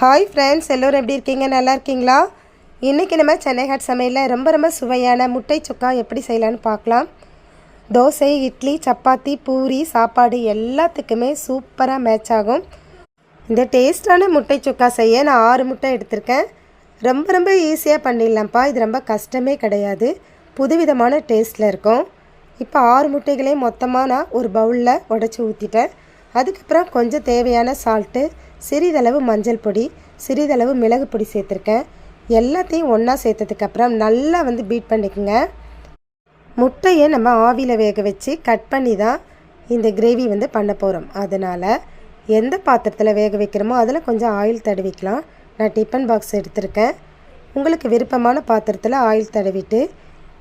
Hi friends எல்லோரும் எப்படி இருக்கீங்க? நல்லா இருக்கீங்களா? இன்றைக்கி நம்ம சென்னை ஹாட் சமையலில் ரொம்ப ரொம்ப சுவையான முட்டை சுக்கா எப்படி செய்யலான்னு பார்க்கலாம். தோசை இட்லி சப்பாத்தி பூரி சாப்பாடு எல்லாத்துக்குமே சூப்பராக மேட்ச் ஆகும். இந்த டேஸ்டான முட்டை சுக்கா செய்ய நான் ஆறு முட்டை எடுத்திருக்கேன். ரொம்ப ரொம்ப ஈஸியாக பண்ணிடலாம்ப்பா. இது ரொம்ப கஷ்டமே கிடையாது. புதுவிதமான டேஸ்ட்டில் இருக்கும். இப்போ ஆறு முட்டைகளையும் மொத்தமாக நான் ஒரு பவுலில் உடச்சி ஊற்றிட்டேன் அதுக்கப்புறம் கொஞ்சம் தேவையான சால்ட்டு சிறிதளவு மஞ்சள் பொடி சிறிதளவு மிளகு பொடி சேர்த்துருக்கேன். எல்லாத்தையும் ஒன்றா சேர்த்ததுக்கப்புறம் நல்லா வந்து பீட் பண்ணிக்கோங்க. முட்டையை நம்ம ஆவியில் வேக வச்சு கட் பண்ணி தான் இந்த கிரேவி வந்து பண்ண போகிறோம் அதனால் எந்த பாத்திரத்தில் வேக வைக்கிறோமோ அதில் கொஞ்சம் ஆயில் தடவிக்கலாம். நான் டிஃபன் பாக்ஸ் எடுத்திருக்கேன். உங்களுக்கு விருப்பமான பாத்திரத்தில் ஆயில் தடவிட்டு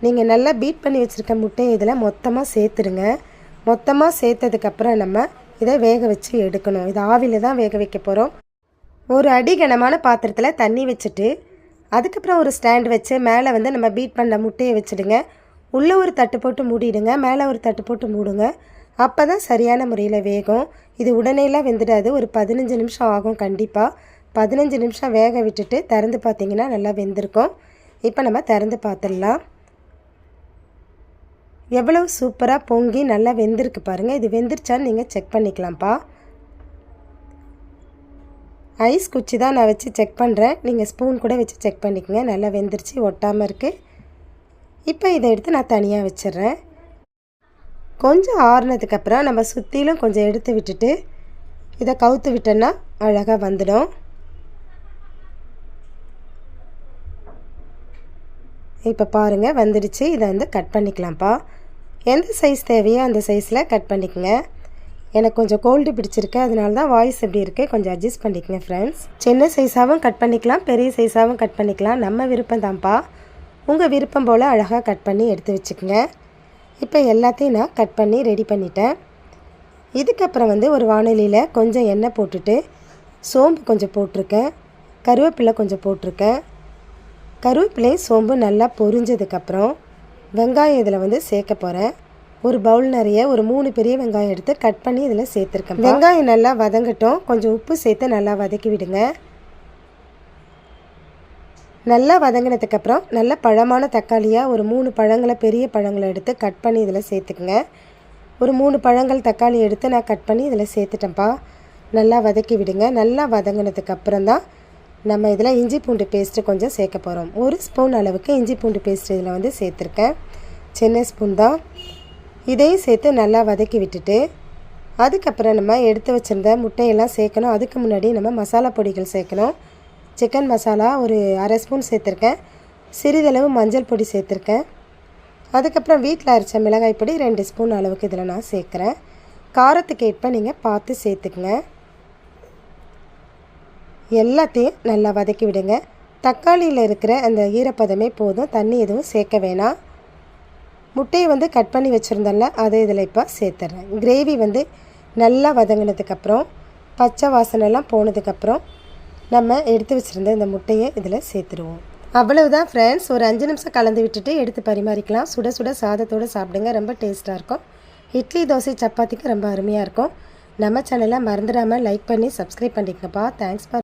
நீங்கள் நல்லா பீட் பண்ணி வச்சுருக்க முட்டையை இதில் மொத்தமாக சேர்த்துருங்க மொத்தமாக சேர்த்ததுக்கப்புறம் நம்ம இதை வேக வச்சு எடுக்கணும். இது ஆவியில் தான் வேக வைக்க போகிறோம் ஒரு அடி கனமான பாத்திரத்தில் தண்ணி வச்சுட்டு அதுக்கப்புறம் ஒரு ஸ்டாண்ட் வச்சு மேலே வந்து நம்ம பீட் பண்ண முட்டையை வச்சுடுங்க. உள்ளே ஒரு தட்டு போட்டு மூடிடுங்க. மேலே ஒரு தட்டு போட்டு மூடுங்க. அப்போ தான் சரியான முறையில் வேகும். இது உடனேலாம் வெந்துடாது. ஒரு பதினஞ்சு நிமிஷம் ஆகும் கண்டிப்பாக பதினஞ்சு நிமிஷம் வேக விட்டுட்டு திறந்து பார்த்தீங்கன்னா நல்லா வெந்திருக்கும். இப்போ நம்ம திறந்து பார்த்துடலாம் எவ்வளவு சூப்பராக பொங்கி நல்லா வெந்திருக்கு பாருங்கள் இது வெந்துருச்சான்னு நீங்கள் செக் பண்ணிக்கலாம்ப்பா. ஐஸ் குச்சி தான் நான் வச்சு செக் பண்ணுறேன் நீங்கள் ஸ்பூன் கூட வச்சு செக் பண்ணிக்கோங்க. நல்லா வெந்துருச்சு ஒட்டாமல் இருக்குது இப்போ இதை எடுத்து நான் தனியாக வச்சிடுறேன். கொஞ்சம் ஆறுனதுக்கப்புறம் நம்ம சுற்றிலும் கொஞ்சம் எடுத்து விட்டுட்டு இதை கவுத்து விட்டோன்னா அழகாக வந்துடும். இப்போ பாருங்கள் வந்துடுச்சு. இதை வந்து கட் பண்ணிக்கலாம்ப்பா. எந்த சைஸ் தேவையோ அந்த சைஸில் கட் பண்ணிக்கோங்க. எனக்கு கொஞ்சம் கோல்டு பிடிச்சிருக்கு. அதனால தான் வாய்ஸ் எப்படி இருக்குது கொஞ்சம் அட்ஜஸ்ட் பண்ணிக்கங்க ஃப்ரெண்ட்ஸ் சின்ன சைஸாகவும் கட் பண்ணிக்கலாம் பெரிய சைஸாகவும் கட் பண்ணிக்கலாம். நம்ம விருப்பம் தான்ப்பா. உங்கள் விருப்பம் போல் அழகாக கட் பண்ணி எடுத்து வச்சுக்கோங்க. இப்போ எல்லாத்தையும் நான் கட் பண்ணி ரெடி பண்ணிட்டேன். இதுக்கப்புறம் வந்து ஒரு வானொலியில் கொஞ்சம் எண்ணெய் போட்டுட்டு சோம்பு கொஞ்சம் போட்டிருக்கேன். கருவேப்பிலை கொஞ்சம் போட்டிருக்கேன். கருவேப்பிலை சோம்பு நல்லா பொரிஞ்சதுக்கப்புறம் வெங்காயம் இதில் வந்து சேர்க்க போகிறேன் ஒரு பவுல் நிறைய ஒரு மூணு பெரிய வெங்காயம் எடுத்து கட் பண்ணி இதில் சேர்த்துருக்கேன். வெங்காயம் நல்லா வதங்கட்டும். கொஞ்சம் உப்பு சேர்த்து நல்லா வதக்கி விடுங்க. நல்லா வதங்கினதுக்கப்புறம் நல்ல பழமான தக்காளியாக ஒரு மூணு பழங்களை பெரிய பழங்களை எடுத்து கட் பண்ணி இதில் சேர்த்துக்குங்க. ஒரு மூணு பழங்கள் தக்காளி எடுத்து நான் கட் பண்ணி இதில் சேர்த்துட்டேன்ப்பா. நல்லா வதக்கி விடுங்க. நல்லா வதங்கினதுக்கப்புறம் தான் நம்ம இதில் இஞ்சி பூண்டு பேஸ்ட்டு கொஞ்சம் சேர்க்க போகிறோம். ஒரு ஸ்பூன் அளவுக்கு இஞ்சி பூண்டு பேஸ்ட் இதில் வந்து சேர்த்துருக்கேன். சின்ன ஸ்பூன் தான். இதையும் சேர்த்து நல்லா வதக்கி விட்டுட்டு அதுக்கப்புறம் நம்ம எடுத்து வச்சுருந்த முட்டையெல்லாம் சேர்க்கணும். அதுக்கு முன்னாடி நம்ம மசாலா பொடிகள் சேர்க்கணும். சிக்கன் மசாலா ஒரு அரை ஸ்பூன் சேர்த்துருக்கேன். சிறிதளவு மஞ்சள் பொடி சேர்த்துருக்கேன். அதுக்கப்புறம் வீட்டில் அரைச்ச மிளகாய் பொடி ரெண்டு ஸ்பூன் அளவுக்கு இதில் நான் சேர்க்குறேன். காரத்துக்கு ஏற்ப நீங்கள் பார்த்து சேர்த்துக்குங்க. எல்லாத்தையும் நல்லா வதக்கி விடுங்க. தக்காளியில் இருக்கிற அந்த ஈரப்பதமே போதும். தண்ணி எதுவும் சேர்க்க வேணாம். முட்டையை வந்து கட் பண்ணி வச்சுருந்தோம்ல அதை இதில் இப்போ சேர்த்துட்றேன் கிரேவி வந்து நல்லா வதங்கினதுக்கப்புறம் பச்சை வாசனைலாம் போனதுக்கப்புறம் நம்ம எடுத்து வச்சுருந்த இந்த முட்டையை இதில் சேர்த்துருவோம் அவ்வளவுதான் ஃப்ரெண்ட்ஸ் ஒரு அஞ்சு நிமிஷம் கலந்து விட்டுட்டு எடுத்து பரிமாறிக்கலாம். சுட சுட சாதத்தோடு சாப்பிடுங்க. ரொம்ப டேஸ்ட்டாக இருக்கும். இட்லி தோசை சப்பாத்திக்கு ரொம்ப அருமையாக இருக்கும். நம்ம சேனலை மறந்துடாமல் லைக் பண்ணி சப்ஸ்கிரைப் பண்ணிக்கப்பா. Thanks for